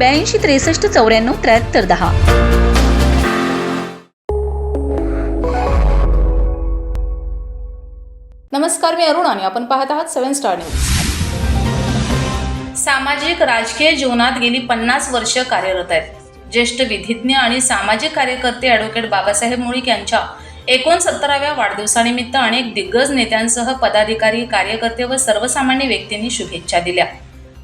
ब्याऐंशी त्रेसष्ट चौऱ्याण्णव त्र्याहत्तर दहा. नमस्कार मी अरुण आणि आपण पाहत आहात सेवन स्टार न्यूज. सामाजिक राजकीय जीवनात गेली पन्नास वर्ष कार्यरत आहेत. ज्येष्ठ विधिज्ञ आणि सामाजिक कार्यकर्ते ॲडव्होकेट बाबासाहेब मुळीक यांच्या एकोणसत्तराव्या वाढदिवसानिमित्त अनेक दिग्गज नेत्यांसह पदाधिकारी कार्यकर्ते व सर्वसामान्य व्यक्तींनी शुभेच्छा दिल्या.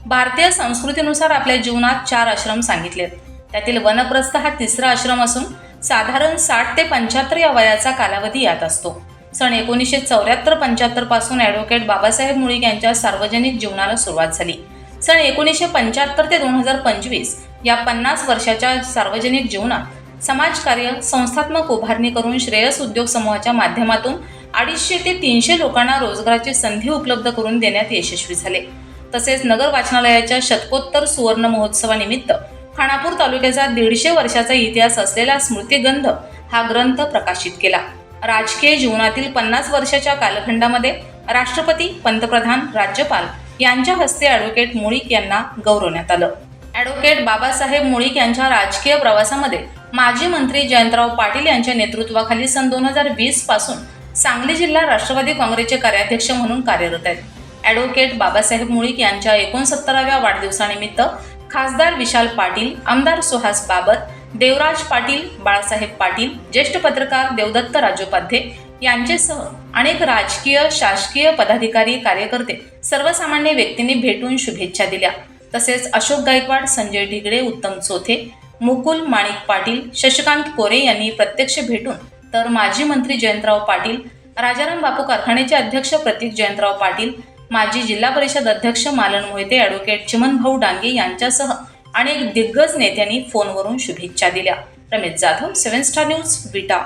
भारतीय संस्कृतीनुसार आपल्या जीवनात चार आश्रम सांगितलेत. त्यातील वनप्रस्थ हा तिसरा आश्रम असून साधारण साठ ते पंच्याहत्तर या वयाचा कालावधी यात असतो. सन एकोणीसशे चौऱ्याहत्तर पंच्याहत्तरपासून ॲडव्होकेट बाबासाहेब मुळीक यांच्या सार्वजनिक जीवनाला सुरुवात झाली. सन एकोणीसशे पंच्याहत्तर ते दोन हजार पंचवीस या पन्नास वर्षाच्या सार्वजनिक जीवनात समाजकार्य संस्थात्मक उभारणी करून श्रेयस उद्योग समूहाच्या माध्यमातून अडीचशे ते तीनशे लोकांना रोजगाराची संधी उपलब्ध करून देण्यात यशस्वी झाले. तसेच नगर वाचनालयाच्या शतकोत्तर सुवर्ण महोत्सवानिमित्त खानापूर तालुक्याचा दीडशे वर्षाचा इतिहास असलेला स्मृतिगंध हा ग्रंथ प्रकाशित केला. राजकीय जीवनातील पन्नास वर्षाच्या कालखंडामध्ये राष्ट्रपती पंतप्रधान राज्यपाल यांच्या हस्ते ॲडव्होकेट मुळीक यांना गौरवण्यात आलं. ॲडव्होकेट बाबासाहेब मुळीक यांच्या राजकीय प्रवासामध्ये माजी मंत्री जयंतराव पाटील यांच्या नेतृत्वाखाली सन दोन हजार वीसपासून सांगली जिल्हा राष्ट्रवादी काँग्रेसचे कार्याध्यक्ष म्हणून कार्यरत आहेत. ॲडव्होकेट बाबासाहेब मुळीक यांच्या एकोणसत्तराव्या वाढदिवसानिमित्त खासदार विशाल पाटील आमदार सुहास बाबत देवराज पाटील बाळासाहेब पाटील ज्येष्ठ पत्रकार देवदत्त राजोपाध्ये यांचेसह अनेक राजकीय शासकीय पदाधिकारी कार्यकर्ते सर्वसामान्य व्यक्तींनी भेटून शुभेच्छा दिल्या. तसेच अशोक गायकवाड संजय ढिगडे उत्तम चोथे मुकुल माणिक पाटील शशिकांत कोरे यांनी प्रत्यक्ष भेटून तर माजी मंत्री जयंतराव पाटील राजाराम बापू कारखान्याचे अध्यक्ष प्रतीक जयंतराव पाटील माजी जिल्हा परिषद अध्यक्ष मालन मोहिते ॲडव्होकेट चिमनभाऊ डांगे यांच्यासह अनेक दिग्गज नेत्यांनी फोनवरून शुभेच्छा दिल्या. Ramesh Jadhav seven star news Vita